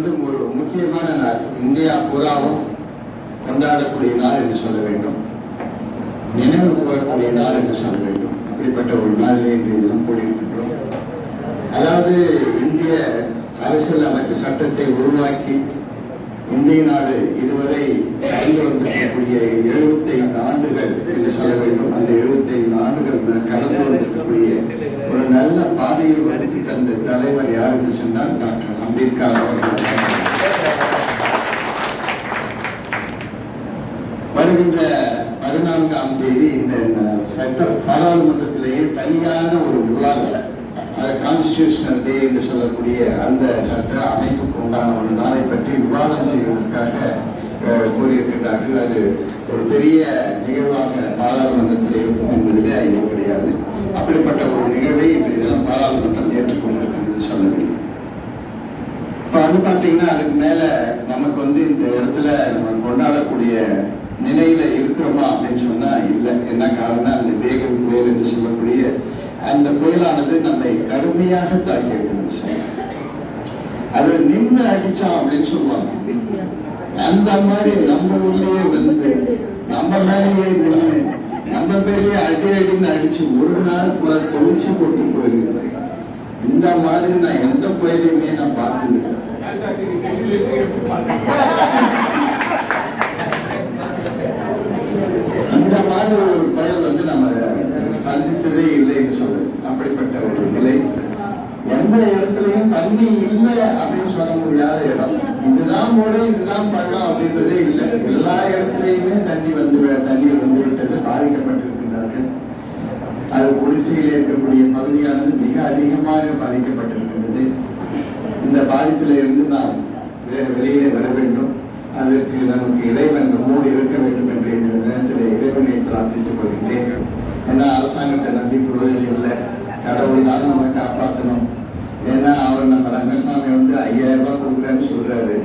வந்து ஒரு முக்கியமான நாள். இந்தியா பூராவும் கொண்டாடக்கூடிய நாள் என்று சொல்ல வேண்டும். நினைவு கூறக்கூடிய நாள் என்று சொல்ல வேண்டும். அப்படிப்பட்ட ஒரு நாளிலே இன்று தினம் கூடியிருக்கின்றோம். அதாவது இந்திய அரசியல் அமைப்பு சட்டத்தை உருவாக்கி இந்திய நாடு இதுவரை கடந்து வந்திருக்கக்கூடிய 75 ஆண்டுகள் என்று சொல்ல வேண்டும். அந்த 75 ஆண்டுகள் கடந்து வந்திருக்கக்கூடிய ஒரு நல்ல பாதையில் வகுத்து தந்த தலைவர் யார் என்று சொன்னால் டாக்டர் அம்பேத்கர் அவர்கள். வருகின்ற பதினான்காம் தேதி இந்த சட்ட பாராளுமன்றத்திலேயே தனியான ஒரு விவாதம் கான்ஸ்டியூஷனல் டே என்று சொல்லக்கூடிய அந்த சட்ட அமைப்புக்கு உண்டான ஒரு நாளை பற்றி விவாதம் செய்வதற்காக கூறியிருக்கின்றார்கள். அது ஒரு பெரிய நிகழ்வாக பாராளுமன்றத்தில் இருக்கும் என்பதிலே ஐயம் கிடையாது. அப்படிப்பட்ட ஒரு நிகழ்வை இன்றைய தினம் பாராளுமன்றம் ஏற்றுக்கொண்டிருக்கின்றது சொல்ல வேண்டும் இப்போ வந்து பார்த்தீங்கன்னா அதுக்கு மேலே நமக்கு வந்து இந்த இடத்துல நம்ம கொண்டாடக்கூடிய நிலையில இருக்கிறோமா அப்படின்னு சொன்னால் இல்லை. என்ன காரணம் அந்த வேகம் புயல் என்று சொல்லக்கூடிய அந்த புயலானது நம்மை கடுமையாக தாக்கி இருக்கிறது அது நின்று அடிச்சான் அப்படின்னு சொல்லுவாங்க. அந்த மாதிரி நம்ம ஊர்லயே வந்து நம்ம மேலேயே நின்று நம்ம பேரையே அடி அடின்னு அடிச்சு ஒரு நாள் கூட தொழிச்சு போட்டு போயிருக்கு இந்த மாதிரி நான் எந்த புயலையுமே நான் பார்த்தது இல்லை அந்த மாதிரி ஒரு புயல் வந்து நம்ம சந்தித்ததே இல்லைன்னு சொல்லு அப்படிப்பட்ட ஒரு நிலை எந்த இடத்துலயும் தண்ணி இல்லை அப்படின்னு சொல்ல முடியாத இடம். இதுதான் மூடு இதுதான் பள்ளம் அப்படின்றதே இல்லை. எல்லா இடத்துலயுமே தண்ணி வந்து தண்ணீர் வந்து விட்டது பாதிக்கப்பட்டிருக்கின்றார்கள். அது குடிசையில் இருக்கக்கூடிய பகுதியானது மிக அதிகமாக பாதிக்கப்பட்டிருக்கின்றது. இந்த பாதிப்பில் இருந்து நாம் வெளியே வர வேண்டும். அதற்கு நமக்கு இறைவன் நம்மோடு இருக்க வேண்டும் என்று இந்த நேரத்தில் இறைவனை பிரார்த்தித்துக் கொள்கின்றேன். ஏன்னா அரசாங்கத்தை நம்பி பிரயோஜனம் இல்லை. கடவுள் தான் நம்ம காப்பாற்றணும் ஏன்னா அவர் நம்ம ரங்கசாமி வந்து ஐயாயிரம் ரூபாய் கொடுக்குறேன்னு சொல்றாரு.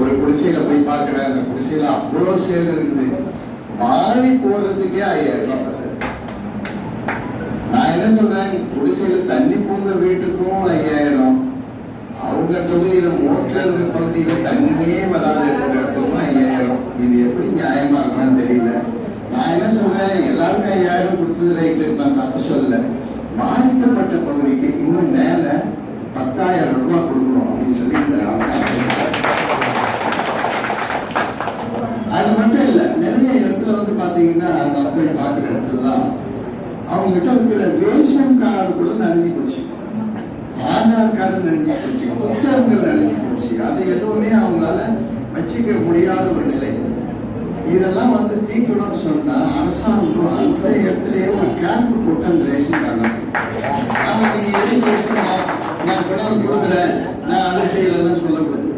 ஒரு குடிசையில போய் பார்க்கிறேன் அந்த குடிசையில அவ்வளோ சேர் இருக்குது. மாறி போடுறதுக்கே ஐயாயிரம் ரூபாய் பத்தாது. நான் என்ன சொல்றேன்? குடிசையில தண்ணி பூந்த வீட்டுக்கும் ஐயாயிரம். அவங்க தொகுதியில மோட்டர் இருக்கிற பகுதியில தண்ணியே வராத இருக்கிற இடத்துக்கும் ஐயாயிரம். இது எப்படி நியாயமா இருக்கும்னு தெரியல. நான் என்ன சொல்றேன்? எல்லாருக்கும் ஐயாயிரம் கொடுத்தது ரைட்டு நான் தப்பு சொல்லல. பாதிக்கப்பட்ட பகுதிக்கு இன்னும் மேலே பத்தாயிரம் ரூபாய் கொடுக்கணும் அப்படின்னு சொல்லி இந்த அரசாங்கம் அது மட்டும் இல்லை நிறைய இடத்துல வந்து பார்த்தீங்கன்னா நான் போய் பார்க்குற இடத்துலலாம் அவங்க கிட்ட இருக்கிற ரேஷன் கார்டு கூட நனைஞ்சு போச்சு. ஆதார் கார்டு நனைஞ்சு போச்சு புத்தகங்கள் நனைஞ்சு போச்சு. அது எதுவுமே அவங்களால வச்சுக்க முடியாத ஒரு நிலை. இதெல்லாம் வந்து தீக்கணும்னு சொன்னா அரசாங்கம் அந்த இடத்துலயே ஒரு கேம்ப் போட்டு அந்த ரேஷன் கார்டு அவங்க நீங்க எழுதி நான் பணம் கொடுக்குறேன். நான் அதை செய்யலன்னு சொல்லக்கூடாது.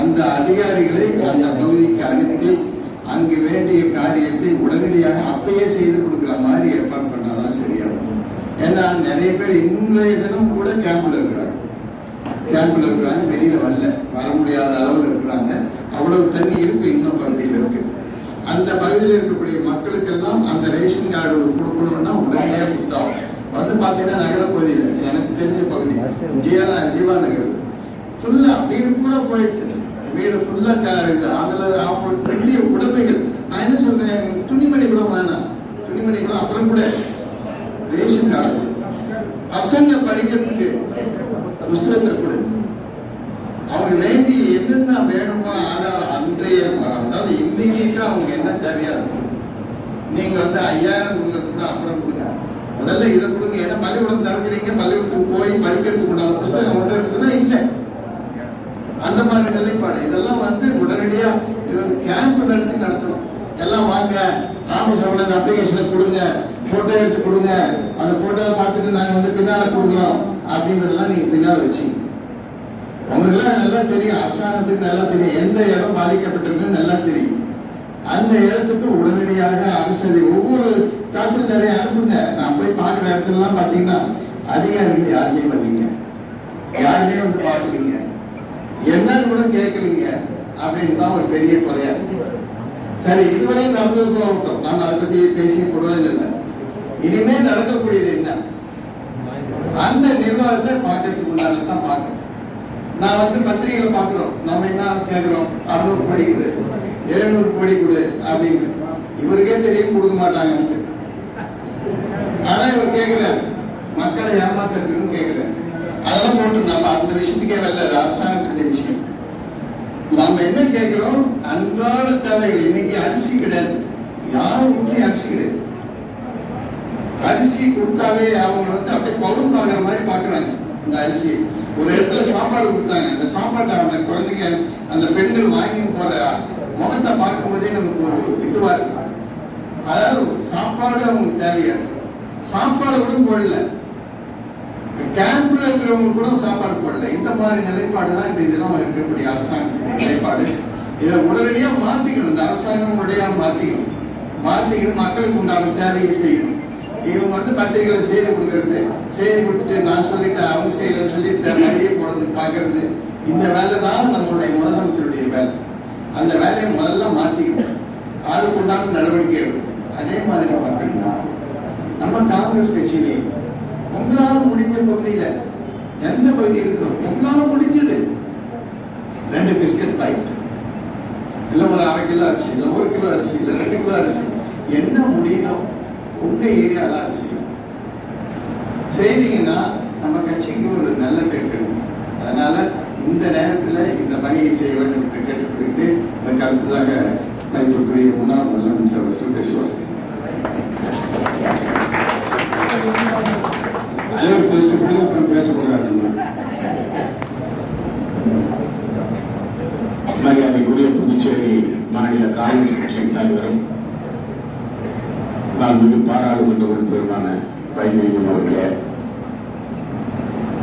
அந்த அதிகாரிகளை அந்த பகுதிக்கு அனுப்பி அங்கு வேண்டிய காரியத்தை உடனடியாக அப்பயே செய்து கொடுக்குற மாதிரி ஏற்பாடு பண்ணாதான் சரியாகும். ஏன்னா நிறைய பேர் இன்றைய தினம் கூட கேம்பில் இருக்கிறாங்க. கேம்பில் இருக்கிறாங்க வெளியில வரல. வர முடியாத அளவில் இருக்கிறாங்க. அவ்வளவு தண்ணி இருக்கு இன்னும் பகுதியில் இருக்கு. அந்த பகுதியில் இருக்கக்கூடிய மக்களுக்கெல்லாம் அந்த ரேஷன் கார்டு கொடுக்கணும்னா உடனடியாக கொடுத்தாகும் வந்து பார்த்தீங்கன்னா நகர பகுதியில் எனக்கு தெரிஞ்ச பகுதி ஜீவா ஜீவா நகர். ஃபுல்லா வீடு பூரா போயிடுச்சு. வீடு ஃபுல்லா இது அதுல அவங்களுக்கு வேண்டிய உடமைகள். நான் என்ன சொல்றேன் துணிமணி கூட வேணாம். துணிமணி கூட அப்புறம் கூட ரேஷன் கார்டு பசங்க படிக்கிறதுக்கு புஸ்தகத்தை கொடு. அவங்க வேண்டி என்னென்ன வேணுமோ ஆனால் அன்றைய அதாவது இன்னைக்கு அவங்க என்ன தேவையா இருக்கும் நீங்க வந்து ஐயாயிரம் கொடுக்கறது கூட அப்புறம் கொடுங்க. முதல்ல இதை கொடுங்க. ஏன்னா பள்ளிக்கூடம் திறக்கிறீங்க பள்ளிக்கூடத்துக்கு போய் படிக்கிறதுக்கு உண்டான புஸ்தகம் கொண்டு இருக்குதுன்னா இல்லை. அந்த மாதிரி நிலைப்பாடு. இதெல்லாம் வந்து உடனடியா இது வந்து கேம்ப் நடத்தி நடத்தணும். எல்லாம் வாங்க. ஆபீஸ்ல உள்ள அந்த அப்ளிகேஷனை கொடுங்க. போட்டோ எடுத்து கொடுங்க. அந்த போட்டோவை பார்த்துட்டு நாங்க வந்து பின்னால கொடுக்குறோம் அப்படின்றதெல்லாம் நீங்க பின்னால வச்சு. உங்களுக்குலாம் நல்லா தெரியும். அரசாங்கத்துக்கு நல்லா தெரியும். எந்த இடம் பாதிக்கப்பட்டிருக்குன்னு நல்லா தெரியும். அந்த இடத்துக்கு உடனடியாக அரசு ஒவ்வொரு தாசில்தாரை அனுப்புங்க. நான் போய் பார்க்குற இடத்துலலாம் பார்த்தீங்கன்னா அதிகாரிகள் யாருமே வரலீங்க. யாருமே வந்து பார்க்கலீங்க. என்னன்னு கூட கேட்கலீங்க. அப்படின்னு தான் ஒரு பெரிய குறையா சரி இதுவரை நடந்தது போகட்டும் நம்ம அதை பத்தி பேசி பிரயோஜனம் இல்லை. இனிமே நடக்கக்கூடியது என்ன? அந்த நிர்வாகத்தை பார்க்கறதுக்குள்ளால தான் பார்க்கணும். நான் வந்து பத்திரிகையில பாக்குறோம் நம்ம என்ன கேட்கிறோம்? அறுநூறு கோடி கொடு. எழுநூறு கோடி கொடு அப்படின்னு. இவருக்கே தெரியும் கொடுக்க மாட்டாங்க ஆனா இவர் கேட்கிறார் மக்களை ஏமாத்துறதுன்னு கேட்கிறார் அதெல்லாம் போட்டு நம்ம அந்த விஷயத்துக்கே வரல. அரசாங்கத்துடைய விஷயம். நாம என்ன கேட்கிறோம்? அன்றாட தேவைகள். இன்னைக்கு அரிசி கிடையாது யார் வீட்லயும் அரிசி கிடையாது அரிசி கொடுத்தாவே அவங்க வந்து அப்படியே பவுன் பாக்குற மாதிரி பாக்குறாங்க இந்த அரிசி ஒரு இடத்துல சாப்பாடு கொடுத்தாங்க. அந்த சாப்பாட்டை அந்த குழந்தைங்க அந்த பெண்கள் வாங்கி போற முகத்தை பார்க்கும்போதே நமக்கு ஒரு இதுவா இருக்கு. அதாவது சாப்பாடு அவங்களுக்கு தேவையா? இருக்கு சாப்பாடு கூட போடல. கேம்ப்ல இருக்கிறவங்க கூட சாப்பாடு போடல. இந்த மாதிரி நிலைப்பாடு தான் இந்த தினம் இருக்கக்கூடிய அரசாங்கம் நிலைப்பாடு. இதை உடனடியாக மாத்திக்கணும். இந்த அரசாங்கம் உடனடியாக மாத்திக்கணும். மாத்திக்கணும் மக்களுக்கு உண்டான தேவையை செய்யணும். இவங்க வந்து பத்திரிகைகளை செய்தி கொடுக்கறது. செய்தி கொடுத்துட்டு நான் சொல்லிட்டேன் அவங்க செய்யலன்னு சொல்லி வழியே போறது பார்க்கறது. இந்த வேலை தான் நம்மளுடைய முதலமைச்சருடைய வேலை. அந்த வேலையை முதல்ல மாத்திக்கணும். அதுக்கு உண்டான நடவடிக்கை எடுக்கும் அதே மாதிரி பார்த்தீங்கன்னா நம்ம காங்கிரஸ் கட்சியிலே உங்களால் முடிஞ்ச பகுதியில் எந்த பகுதி இருக்குதோ உங்களால முடிஞ்சது. ரெண்டு பிஸ்கட் பாக்கெட் இல்லை ஒரு அரை கிலோ அரிசி இல்லை ஒரு கிலோ அரிசி இல்லை ரெண்டு கிலோ அரிசி. என்ன முடியுதோ உங்க ஏரியால அரிசி செய்தீங்கன்னா நம்ம கட்சிக்கு ஒரு நல்ல பேர் கிடைக்கும். அதனால இந்த நேரத்துல இந்த பணியை செய்ய வேண்டும் என்று கேட்டுக்கொண்டு எனக்கு அடுத்ததாக மதிப்புக்குரிய முன்னாள் முதலமைச்சர் அவர்கள் பேசுவார் பேசிட்டு கூட மரியாதைக்குரிய புதுச்சேரி மாநில காங்கிரஸ் கட்சியின் தலைவரும் மாண்புமிகு பாராளுமன்ற உறுப்பினருமான வைத்தியலிங்கம் அவர்களே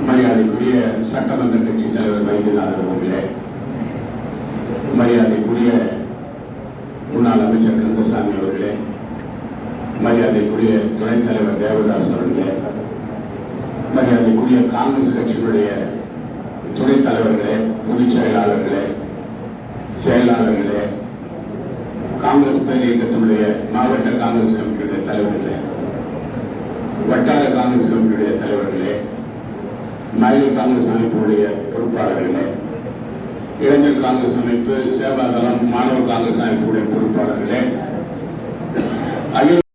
மரியாதைக்குரிய சட்டமன்ற கட்சி தலைவர் வைத்தியநாதன் அவர்களே மரியாதைக்குரிய முன்னாள் அமைச்சர் கந்தசாமி அவர்களே மரியாதைக்குரிய துணைத் தலைவர் தேவதாஸ் அவர்களே மரியாதைக்குரிய காங்கிரஸ் கட்சியினுடைய துணைத் தலைவர்களே பொதுச் செயலாளர்களே செயலாளர்களே காங்கிரஸ் பேர் இயக்கத்தினுடைய மாவட்ட காங்கிரஸ் கமிட்டியுடைய தலைவர்களே வட்டார காங்கிரஸ் கமிட்டியுடைய தலைவர்களே மகளிர் காங்கிரஸ் அமைப்பினுடைய பொறுப்பாளர்களே இளைஞர் காங்கிரஸ் அமைப்பு சேவாதளம் மாணவர் காங்கிரஸ் அமைப்புடைய பொறுப்பாளர்களே அகில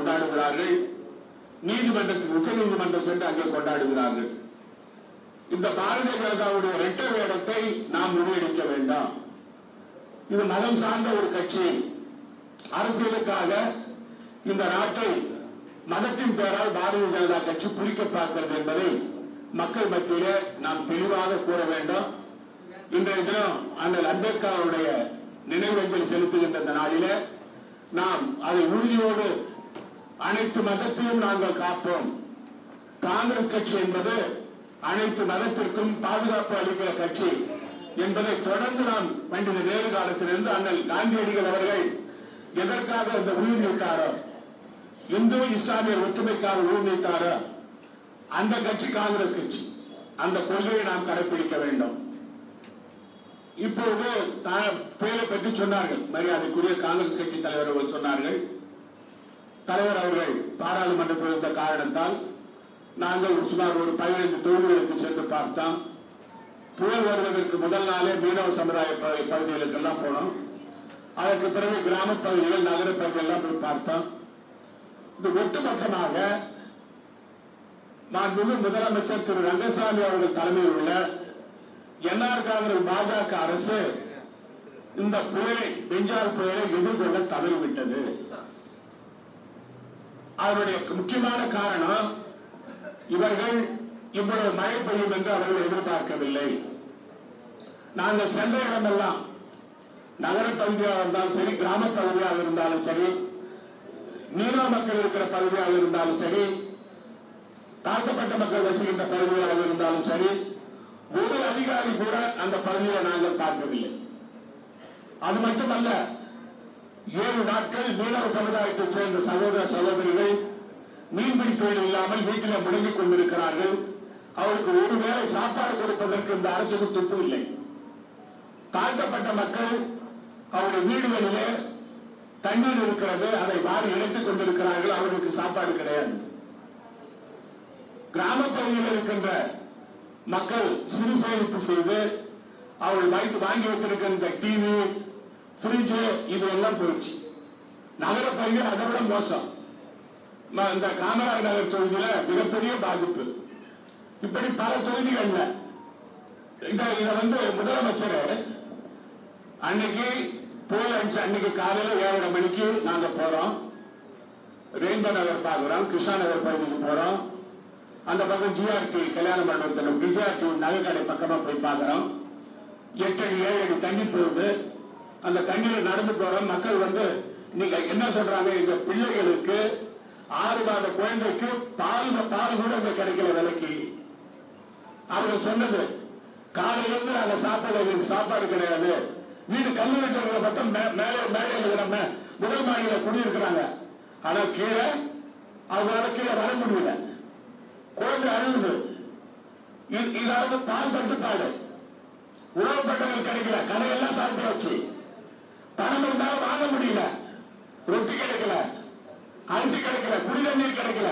கொண்டாடுகிறார்கள். நீதிமன்றத்தில் உச்ச நீதிமன்றம் சென்று அங்கே கொண்டாடுகிறார்கள். இந்த பாரதிய ஜனதாவுடைய இரட்டை வேடத்தை நாம் முறியடிக்க வேண்டாம். இது மதம் சார்ந்த ஒரு கட்சி. அரசியலுக்காக இந்த நாட்டை மதத்தின் பெயரால் பாரதிய ஜனதா கட்சி புளிக்க பார்க்கிறது என்பதை மக்கள் மத்தியிலே நாம் தெளிவாக கூற வேண்டும். இன்றைய தினம் அண்ணல் அம்பேத்கர் அவருடைய நினைவஞ்சலி செலுத்துகின்ற இந்த நாம் அதை உறுதியோடு அனைத்து மதத்தையும் நாங்கள் காப்போம். காங்கிரஸ் கட்சி என்பது அனைத்து மதத்திற்கும் பாதுகாப்பு அளிக்கிற கட்சி என்பதை தொடர்ந்து நாம் பண்டித நேரு காலத்திலிருந்து அண்ணல் காந்தியடிகள் அவர்கள் எதற்காக இந்த உயிர்நீத்தாரோ இந்து இஸ்லாமிய ஒற்றுமைக்காக உயிர்நீத்தாரோ அந்த கட்சி காங்கிரஸ் கட்சி. அந்த கொள்கையை நாம் கடைபிடிக்க வேண்டும். இப்பொழுது தா- பேரை பற்றி சொன்னார்கள். மரியாதைக்குரிய காங்கிரஸ் கட்சி தலைவர் சொன்னார்கள். தலைவர் அவர்கள் பாராளுமன்றத்தில் இருந்த காரணத்தால் நாங்கள் சுமார் ஒரு பதினைந்து தொகுதிகளுக்கு சென்று பார்த்தோம். புயல் வருவதற்கு முதல் நாளே மீனவ சமுதாய பகுதிகளுக்கெல்லாம் போனோம். அதற்கு பிறகு கிராம பகுதிகள் நகர போய் பார்த்தோம். இது ஒட்டுமொத்தமாக மாண்புமிகு முதலமைச்சர் திரு. ரங்கசாமி அவர்கள் தலைமையில் உள்ள என்ஆர் காங்கிரஸ் பாஜக அரசு இந்த புயலை பெஞ்சால் புயலை எதிர்கொள்ள தவறிவிட்டது. அதனுடைய முக்கியமான காரணம் இவர்கள் இவ்வளவு மழை பெய்யும் என்று அவர்கள் எதிர்பார்க்கவில்லை. நாங்கள் சென்ற இடமெல்லாம் நகர பகுதியாக இருந்தாலும் சரி கிராம பகுதியாக இருந்தாலும் சரி நீரா மக்கள் இருக்கிற பகுதியாக இருந்தாலும் சரி தாக்கப்பட்ட மக்கள் வசிக்கின்ற பகுதியாக இருந்தாலும் சரி ஒரு அதிகாரி கூட அந்த பகுதியை நாங்கள் பார்க்கவில்லை. அது மட்டுமல்ல ஏழு நாட்கள் மீனவ சமுதாயத்தைச் சேர்ந்த சகோதர சகோதரிகள் மீன்பிடி தொழில் இல்லாமல் வீட்டில் முடங்கிக் கொண்டிருக்கிறார்கள். அவருக்கு ஒரு வேளை சாப்பாடு கொடுப்பதற்கு இந்த அரசுக்கு துப்பு இல்லை. தாழ்த்தப்பட்ட மக்கள் அவருடைய வீடுகளிலே தண்ணீர் இருக்கிறது அதை வாரி இணைத்துக் கொண்டிருக்கிறார்கள் அவர்களுக்கு சாப்பாடு கிடையாது. கிராமப்பகுதியில் இருக்கின்ற மக்கள் சிறு சேமிப்பு செய்து அவர்கள் வாங்கி வைத்திருக்கின்ற டிவி ஃப்ரிட்ஜு இது எல்லாம் போயிடுச்சு. நகர பயிர்கள் அதை விட மோசம். ம- இந்த காமராஜ் நகர் தொகுதியில மிகப்பெரிய பாதிப்பு. இப்படி பல தொகுதிகள்ல. இத இத வந்து முதலமைச்சர் அன்னைக்கு போய் அன்னைக்கு காலையில ஏழரை மணிக்கு நாங்க போறோம். ரெயின்போ நகர் பாக்குறோம் கிருஷ்ணா நகர் பகுதிக்கு போறோம். அந்த பக்கம் ஜிஆர்டி கல்யாண மண்டபத்தில் ஜிஆர்டி நகைக்கடை பக்கமா போய் பார்க்கிறோம் எட்டு அடி ஏழு அடி தண்ணி போகுது. அந்த தண்ணியில நடந்து போற மக்கள் வந்து நீங்க என்ன சொல்றாங்க? எங்க பிள்ளைகளுக்கு ஆறு மாத குழந்தைக்கு பால் பால் கூட இங்க கிடைக்கல விலைக்கு. அவங்க சொன்னது காலையிலிருந்து அந்த நாங்க சாப்பாடு எங்களுக்கு சாப்பாடு கிடையாது. வீடு கல்லு வைக்கிறவங்க பார்த்தா மே- மேலே மேலே இருக்கிற முதல் மாடியில குடியிருக்கிறாங்க. ஆனா கீழே அவங்களால கீழே வர முடியல. குழந்தை அழுகுது. இது- இதாவது பால் தட்டுப்பாடு. உணவு பட்டங்கள் கிடைக்கல. கடையெல்லாம் சாப்பிடாச்சு பணம் இருந்தாலும் வாங்க முடியல. ரொட்டி கிடைக்கல. அரிசி கிடைக்கல. குடி தண்ணீர் கிடைக்கல.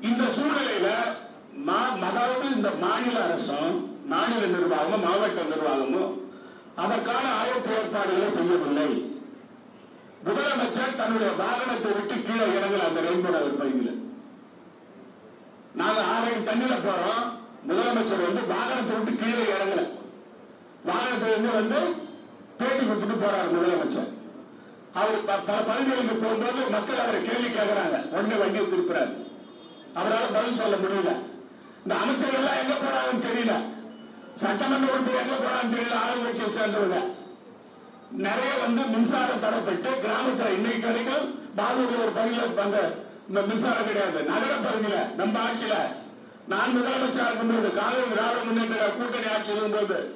இந்த சூழ்நிலையில மா- அதாவது இந்த மாநில அரசும் மாநில நிர்வாகமும் மாவட்ட நிர்வாகமும் அதற்கான ஆயத்த ஏற்பாடுகளை செய்யவில்லை. முதலமைச்சர் தன்னுடைய வாகனத்தை விட்டு கீழே இறங்கல அந்த ரெயின்போட பகுதியில். நாங்க ஆறு தண்ணியில போறோம். முதலமைச்சர் வந்து வாகனத்தை விட்டு கீழே இறங்கல. வாகனத்திலிருந்து வந்து பேட்டி கொடுத்துட்டு போறாரு முதலமைச்சர். அவர் ப- போகும்போது மக்கள் அவரை கேள்வி கேட்கிறாங்க உடனே வண்டியை திருப்புறாரு. அவரால் பதில் சொல்ல முடியல. இந்த அமைச்சர் எல்லாம் எங்க போறாங்கன்னு தெரியல. சட்டமன்ற உறுப்பினர் எங்க போறாங்கன்னு தெரியல. ஆளுங்கட்சியை சேர்ந்தவங்க. நிறைய வந்து மின்சாரம் தடைப்பட்டு கிராமத்துல இன்னைக்கு வரைக்கும் பாலூர்ல ஒரு பகுதியில் அந்த இந்த மின்சாரம் கிடையாது. நகர பகுதியில நம்ம ஆட்சியில. நான் முதலமைச்சர் இருக்கும்போது காவிரி திராவிட முன்னேற்ற கூட்டணி ஆட்சி இருக்கும்போது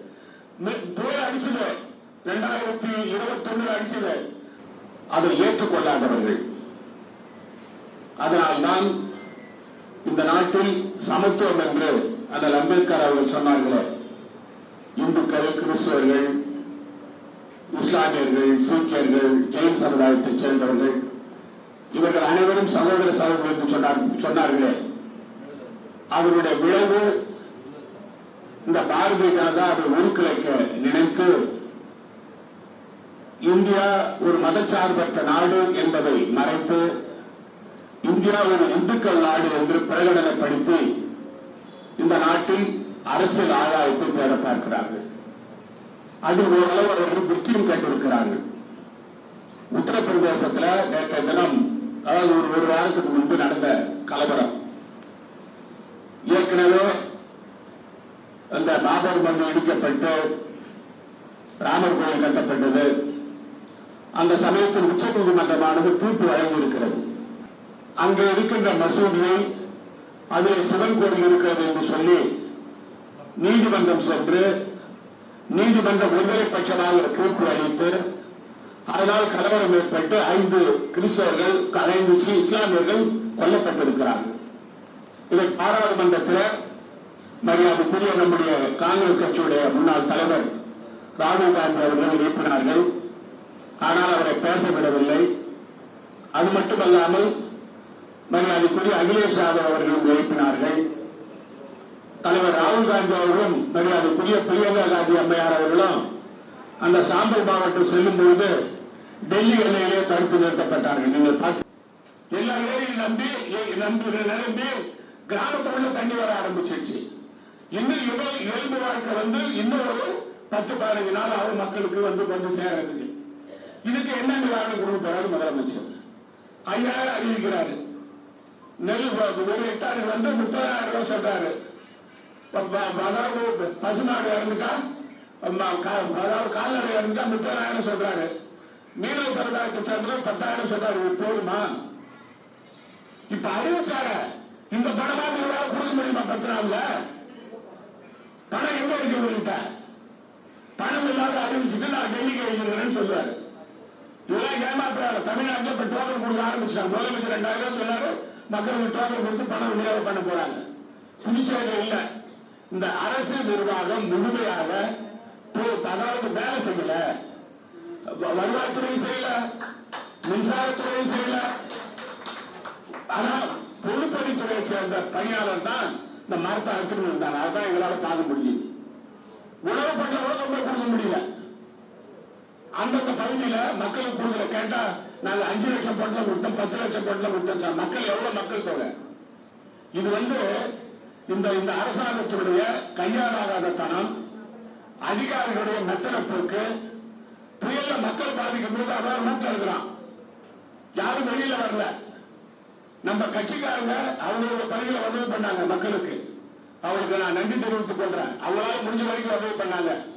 புயல் அடிச்சது. இரண்டாயிரத்தி இருபத்தி ஒன்று அடிச்சது அதை ஏற்றுக்கொள்ளாதவர்கள். அதனால்தான் இந்த நாட்டில் சமத்துவம் என்று அண்ணல் அம்பேத்கர் அவர்கள் சொன்னார்களே. இந்துக்கள் கிறிஸ்தவர்கள் இஸ்லாமியர்கள் சீக்கியர்கள் ஜெயின் சமுதாயத்தைச் சேர்ந்தவர்கள் இவர்கள் அனைவரும் சகோதர சகோதரர் என்று சொன்னார் சொன்னார்களே. அவருடைய விளைவு இந்த பாரதிய ஜனதா அதை உருக்குலைக்க நினைத்து இந்தியா ஒரு மதச்சார்பற்ற நாடு என்பதை மறைத்து இந்தியா ஒரு இந்துக்கள் நாடு என்று பிரகடனப்படுத்தி இந்த நாட்டில் அரசியல் ஆதாயத்தை தேட பார்க்கிறார்கள். அது ஓரளவு அவர்கள் புத்தியும் கண்டிருக்கிறார்கள். உத்தரப்பிரதேசத்தில் நேற்றைய தினம் அதாவது ஒரு ஒரு வாரத்துக்கு முன்பு நடந்த கலவரம். ஏற்கனவே அந்த பாபர் மண்ணு இடிக்கப்பட்டு ராமர் கோயில் கட்டப்பட்டது. அந்த சமயத்தில் உச்ச நீதிமன்றமானது தீர்ப்பு வழங்கியிருக்கிறது. அங்கே இருக்கின்ற மசூதியை அதில் சிவன் கோயில் இருக்கிறது என்று சொல்லி நீதிமன்றம் சென்று நீதிமன்றம் ஒருதலை பட்சமாக தீர்ப்பு அளித்து அதனால் கலவரம் ஏற்பட்டு ஐந்து கிறிஸ்தவர்கள் ஐந்து இஸ்லாமியர்கள் கொல்லப்பட்டிருக்கிறார்கள். இதை பாராளுமன்றத்தில் மரியாதைக்குரிய நம்முடைய காங்கிரஸ் கட்சியுடைய முன்னாள் தலைவர் ராகுல் காந்தி அவர்கள் எழுப்பினார்கள் ஆனால் அவரை பேச விடவில்லை. அது மட்டுமல்லாமல் மரியாதைக்குரிய அகிலேஷ் யாதவ் அவர்களும் எழுப்பினார்கள் தலைவர் ராகுல் காந்தி அவர்களும் மரியாதைக்குரிய பிரியங்கா காந்தி அம்மையார் அவர்களும் அந்த சாம்பல் மாவட்டம் செல்லும் பொழுது டெல்லி எல்லையிலே தடுத்து நிறுத்தப்பட்டார்கள். நீங்கள் பார்த்து எல்லா ஏரியும் நம்பி நம்பி நிரம்பி கிராமத்துக்குள்ள தண்ணி வர ஆரம்பிச்சிருச்சு. இன்னும் இவ்வளவு இயல்பு வாழ்க்கை வந்து இன்னும் ஒரு பத்து பதினஞ்சு நாள் ஆகும் மக்களுக்கு வந்து வந்து சேரதுக்கு. இதுக்கு என்ன நிவாரணம் கொடுக்கிறார் முதலமைச்சர்? ஐயாயிரம் அறிவிக்கிறாரு. நெல் ஒரு ஹெக்டாருக்கு வந்து முப்பதாயிரம் ரூபாய் சொல்றாரு. ப- அதாவது பசுமாடு இறந்துட்டா ம- கா- அதாவது கால்நடை இறந்துட்டா முப்பதாயிரம் சொல்றாரு. மீனவ சமுதாயத்தை சேர்ந்த பத்தாயிரம் சொல்றாரு. போதுமா? இப்ப அறிவிச்சார இந்த பணமா உங்களால் கொடுக்க முடியுமா பத்து நாள்ல பணம் எங்க இருக்கு உங்ககிட்ட பணம் இல்லாத அறிவிச்சுட்டு நான் டெல்லிக்கு வைக்கிறேன்னு சொல்றாரு. இதெல்லாம் ஏமாத்துறாரு தமிழ்நாட்டில் பெட்ரோல் டோக்கன் கொடுக்க ஆரம்பிச்சாங்க முதலமைச்சர் ரெண்டாயிரம் ரூபாய் சொன்னாரு மக்களுக்கு டோக்கன் கொடுத்து பணம் விநியோகம் பண்ண போறாங்க. புதுச்சேரி இல்ல. இந்த அரசு நிர்வாகம் முழுமையாக அதாவது வேலை செய்யல. வருவாய்த்துறையும் செய்யல. மின்சாரத்துறையும் செய்யல. ஆனா பொதுப்பணித்துறையை சேர்ந்த பணியாளர் தான் இந்த மரத்தை அறுத்துட்டு இருந்தாங்க அதுதான் எங்களால பார்க்க முடியும் உணவு பண்ண கூட கொடுக்க முடியல. அந்தந்த பகுதியில மக்களுக்கு கொடுக்கல கேட்டா நாங்க அஞ்சு லட்சம் பொருட்கள் கொடுத்தோம் பத்து லட்சம் பொருட்கள் கொடுத்தோம் மக்கள் எவ்வளவு மக்கள் தொகை? இது வந்து இந்த இந்த அரசாங்கத்தினுடைய கையாளாகாத தனம் அதிகாரிகளுடைய மெத்தனப்போக்கு புயல்ல மக்கள் பாதிக்கும் போது அவன் மூக்க இருக்கிறான். யாரும் வெளியில வரல. நம்ம கட்சிக்காரங்க அவங்களோட பணிகளை உதவி பண்ணாங்க மக்களுக்கு. அவங்களுக்கு நான் நன்றி தெரிவித்துக் கொள்றேன். அவங்களால முடிஞ்ச வரைக்கும் உதவி பண்ணாங்க.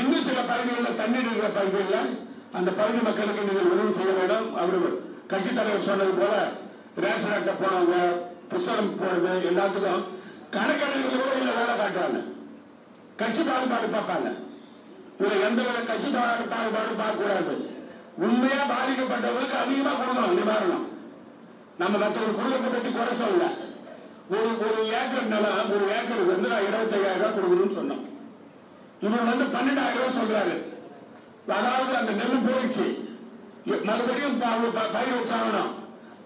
இன்னும் சில பகுதிகளில் தண்ணீர் இருக்கிற பகுதிகளில் அந்த பகுதி மக்களுக்கு நீங்கள் உதவி செய்ய வேண்டும். அவர் கட்சி தலைவர் சொன்னது போல ரேஷன் அட்டை போனவங்க புத்தகம் போனது எல்லாத்துக்கும் கணக்கெடுக்கிறது கூட இதுல வேலை காட்டுறாங்க? கட்சி பாகுபாடு பார்ப்பாங்க. இதுல எந்த வித கட்சி பாகுபாடு பாகுபாடு பார்க்க கூடாது உண்மையா பாதிக்கப்பட்டவங்களுக்கு அதிகமா கொடுக்கணும் நிவாரணம். நம்ம மற்றவங்க குடும்பத்தை பற்றி குறை சொல்லல. ஒரு ஒரு ஏக்கர் நிலம் ஒரு ஏக்கருக்கு வந்து நான் இருபத்தி ஐயாயிரம் ரூபாய் கொடுக்கணும்னு சொன்னோம். இவர் வந்து பன்னெண்டாயிரம் ரூபாய் சொல்றாரு. அதாவது அந்த நெல் போயிடுச்சு. மறுபடியும் பயிர் வச்சாகணும்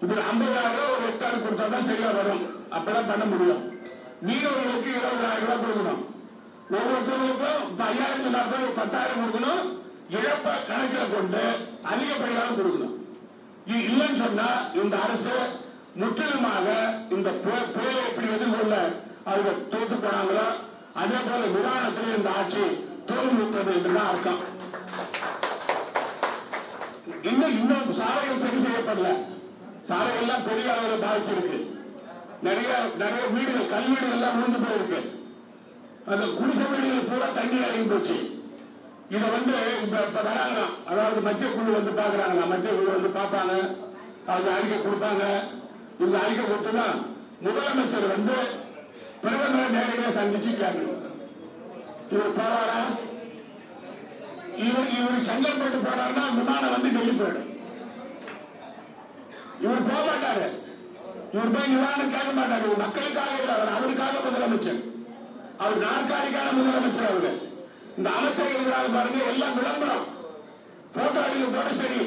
இப்படி ஐம்பதாயிரம் ரூபாய் ஒரு ஹெக்டார் கொடுத்தா தான் சரியா வரும். அப்பதான் பண்ண முடியும். நீரவர்களுக்கு இருபதாயிரம் ரூபாய் கொடுக்கணும். ஒவ்வொருத்தவங்களுக்கும் இப்ப ஐயாயிரத்தி நாற்பது பத்தாயிரம் கொடுக்கணும். இழப்ப கணக்கில் கொண்டு அதிக பயிராக கொடுக்கணும். இ- இல்லைன்னு சொன்னா இந்த அரசு முற்றிலுமாக இந்த புயலை எப்படி எதிர்கொள்ள அவங்க தோத்து போனாங்களோ? அதே போல விமானத்திலே இந்த ஆட்சி தோல்விட்டது என்றுதான் அர்த்தம். இன்னும் இன்னும் சாலைகள் சரி செய்யப்படல. சாலைகள்லாம் பெரிய அளவில் பாதிச்சிருக்கு. நிறைய நிறைய வீடுகள் கல்வீடுகள் எல்லாம் விழுந்து போயிருக்கு. அந்த குடிசை வீடுகள் பூரா தண்ணி இறங்கி போச்சு. இதை வந்து இப்ப இப்ப வராங்க. அதாவது மத்திய குழு வந்து பாக்குறாங்க மத்திய குழு வந்து பார்ப்பாங்க. அவங்க அறிக்கை கொடுப்பாங்க. இந்த அறிக்கை கொடுத்தா முதலமைச்சர் வந்து பிரதமரை நேரடியாக சந்திச்சிருக்காங்க இவர் போறாரா இவர் இவர் செங்கல்பட்டு போறாருன்னா விமானம் வந்து டெல்லி போயிடும் இவர் போக மாட்டாரு இவர் போய் நிவாரணம் கேட்க மாட்டாரு மக்களுக்காக இல்லை அவர் அவருக்காக முதலமைச்சர் அவர் நாற்காலிக்கான முதலமைச்சர் அவரு இந்த அமைச்சர்கள் இருக்கிறாங்க பாருங்க எல்லாம் விளம்பரம் போட்டோ அடிக்கிறதோட சரி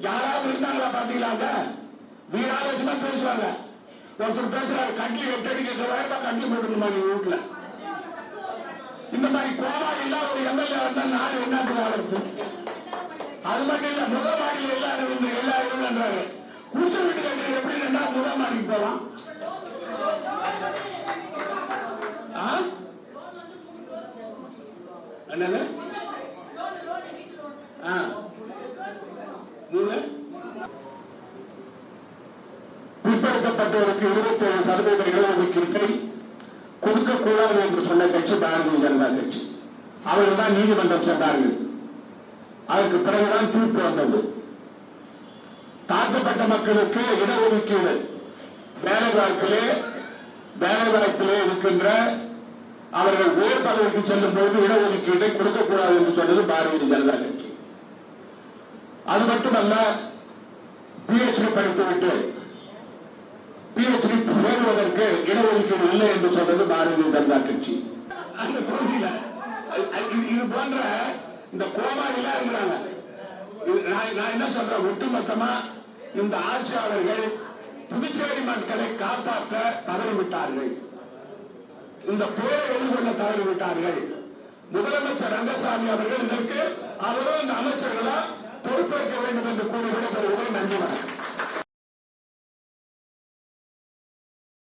யாராவது இருந்தாங்களா பாத்தீங்களாங்க வீராவேசமா பேசுவாங்க ஒருத்தர் பேசுறாரு கட்லி எட்டடி அடிக்க கட்லி போட்டுருமா நீ வீட்டுல. இந்த மாதிரி கோமாளி இல்லாத ஒரு எம்எல்ஏ வந்தா நாடு என்னத்துக்கு ஆகிறது அது மட்டும் இல்ல முதமாடியில் எல்லாரும் இருந்து எல்லாரும் இல்லைன்றாரு குடிச்ச வீட்டு கட்டி எப்படி இருந்தா முதமாடிக்கு போலாம்? ஆ? என்னது? ஆ. மூணு? பிற்படுத்தப்பட்டவருக்கு இருபத்தி ஏழு சதவீத இடஒதுக்கீட்டை கொடுக்க கூடாது என்று சொன்ன கட்சி பாரதிய ஜனதா கட்சி. அவர்கள் தான் நீதிமன்றம் சென்றார்கள். அதற்கு பிறகுதான் தீர்ப்பு வந்தது. தாக்கப்பட்ட மக்களுக்கு இடஒதுக்கீடு வேலை வாய்ப்பிலே வேலை வாய்ப்பிலே இருக்கின்ற அவர்கள் உயர் பதவிக்கு செல்லும் பொழுது இடஒதுக்கீட்டை கொடுக்கக்கூடாது என்று சொன்னது பாரதிய ஜனதா கட்சி. அது மட்டுமல்ல பிஹெச்டி படித்துவிட்டு பிஎச்டி பெறுவதற்கு இடஒதுக்கீடு இல்லை என்று சொன்னது பாரதிய ஜனதா கட்சி. அந்த தொகுதியில இது- போன்ற இந்த கோமாளிலாம் இருக்கிறாங்க. நான் நான் என்ன சொல்றேன்? ஒட்டுமொத்தமா இந்த ஆட்சியாளர்கள் புதுச்சேரி மக்களை காப்பாற்ற தவறிவிட்டார்கள். இந்த போரை எதிர்கொள்ள தவறிவிட்டார்கள். முதலமைச்சர் ரங்கசாமி அவர்கள் இதற்கு அவரும் இந்த அமைச்சர்களா பொறுப்பேற்க வேண்டும் என்று கூறி விடைபெறுகிறேன். நன்றி வணக்கம்.